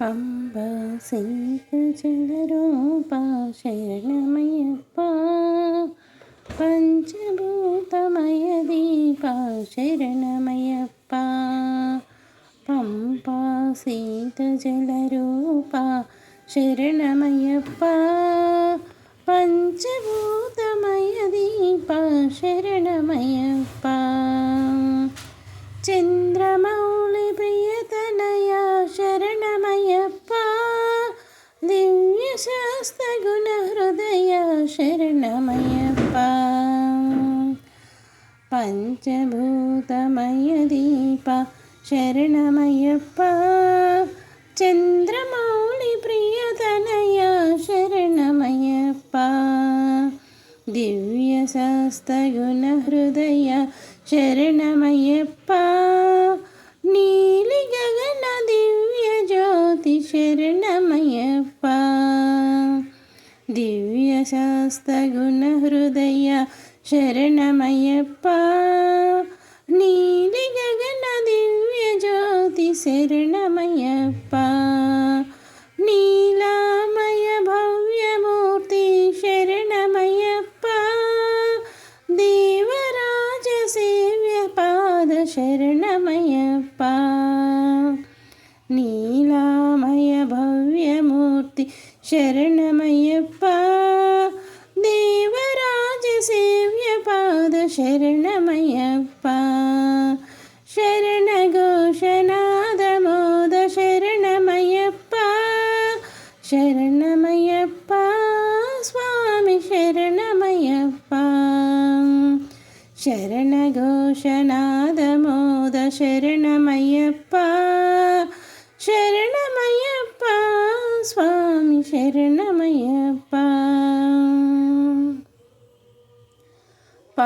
పంబ సింహజలరూప శరణమయ్యప్ప పంచభూతమయ దీప శరణమయ్యప్ప పంప సీత జలరూప శరణమయ్యప్ప దివ్య గుణ హృదయ శరణమయ్యప్ప. పంచభూతమయ దీప శరణమయ్యప్ప. చంద్రమౌళి ప్రియతనయ శరణమయ్యప్ప. దివ్య శాస్త్రగుణ హృదయ శరణమయ్యప్ప. సమస్తగుణ హృదయ శరణమయ్యప్ప. నీలి గగన దివ్య జ్యోతి శరణమయ్యప్ప. నీలామయ భవ్యమూర్తి శరణమయ్యప్ప. దేవరాజ సేవ్య పాద శరణమయ్యప్ప. నీలామయ భవ్యమూర్తి శరణ పాద శరణమయ్యప్ప శరణ ఘోషనాద మోద శరణమయ్యప్ప శరణమయ్యప్ప స్వామి శరణమయ్యప్ప శరణ ఘోషనాద మోద శరణమయ్యప్ప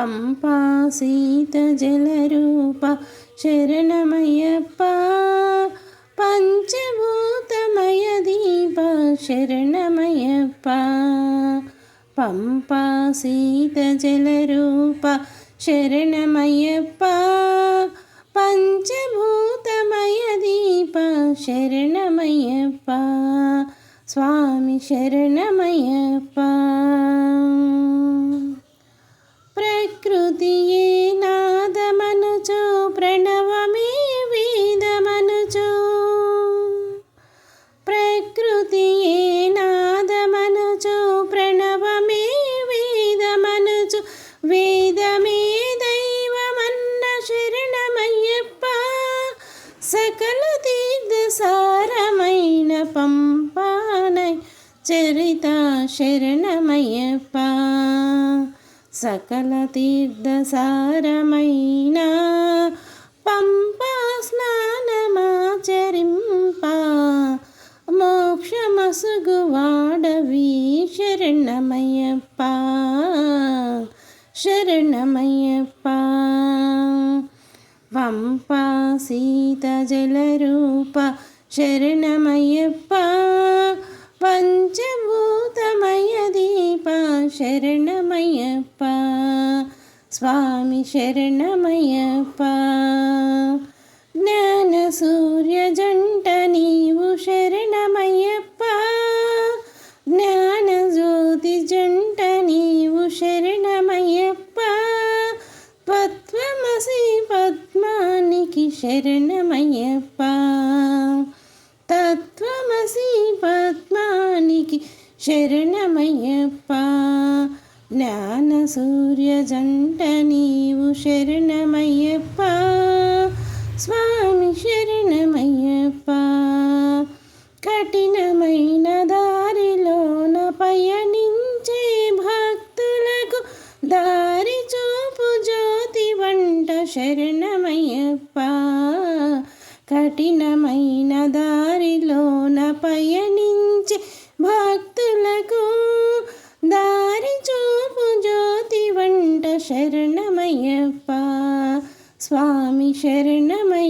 పంపా సీత జలరూప శరణమయ్యప్ప పంచభూతమయ దీప శరణమయ్యప్ప పంపా సీత జలరూప శరణమయ్యప్ప పంచభూతమయ దీప శరణమయ్యప్ప స్వామి శరణమయ్యప్ప. ప్రకృతియే నాదమనుచు ప్రణవమే వేదమనుచు. ప్రకృతియే నాదమనుచు ప్రణవమే వేదమనుచు. వేదమే దైవమన్న శరణమయ్యప్ప సకల తీర్థ సారమైన పంపానై చరిత శరణమయ్యప్ప. సకల తీర్థ సారమైన పంపా స్నానమాచరింప. మోక్షమసుగువాడవి శరణమయ్యప్ప. శరణమయ్యప్ప. పంపా సీత జలరూప శరణమయ్యప్ప. పంచభూ శరణమయ్యప్ప. స్వామి శరణమయ్యప్ప. జ్ఞాన సూర్య జంట నీవు శరణమయ్యప్ప. జ్ఞాన జ్యోతి జంట నీవు శరణమయ్యప్ప. పద్మసి పద్మానికి శరణ శరణమయ్యప్ప జ్ఞాన సూర్య జంట నీవు శరణమయ్యప్ప స్వామి శరణమయ్యప్ప. కఠినమైన దారిలోన పయనించే భక్తులకు దారి చూపు జ్యోతి వంట శరణమయ్యప్ప. కఠినమైన దారిలోన పయనించే భక్తులకు దారి చూపు జ్యోతి వంట శరణమయ్యప్ప. స్వామి శరణమయ్య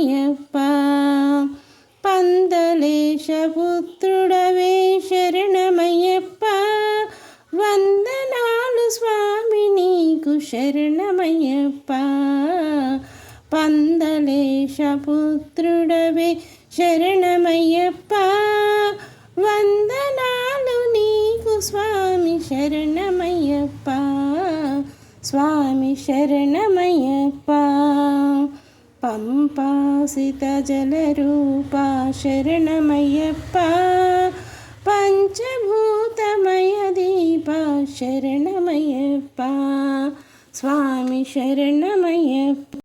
అయ్యప్ప పందలేశపుత్రుడవే శరణమయ్యప్ప. వందనాలు స్వామి నీకు శరణమయ్యప్ప. పందలేశపుత్రుడవే శరణమయ్యప్ప. వందనాలు నీకు స్వామి శరణమయ్యప్ప. స్వామి శరణమయ్యప్ప. పంపాసిత జలరూప శరణమయ్యప్ప పంచభూతమయ దీప శరణమయ్యప్ప స్వామి శరణమయ్యప్ప.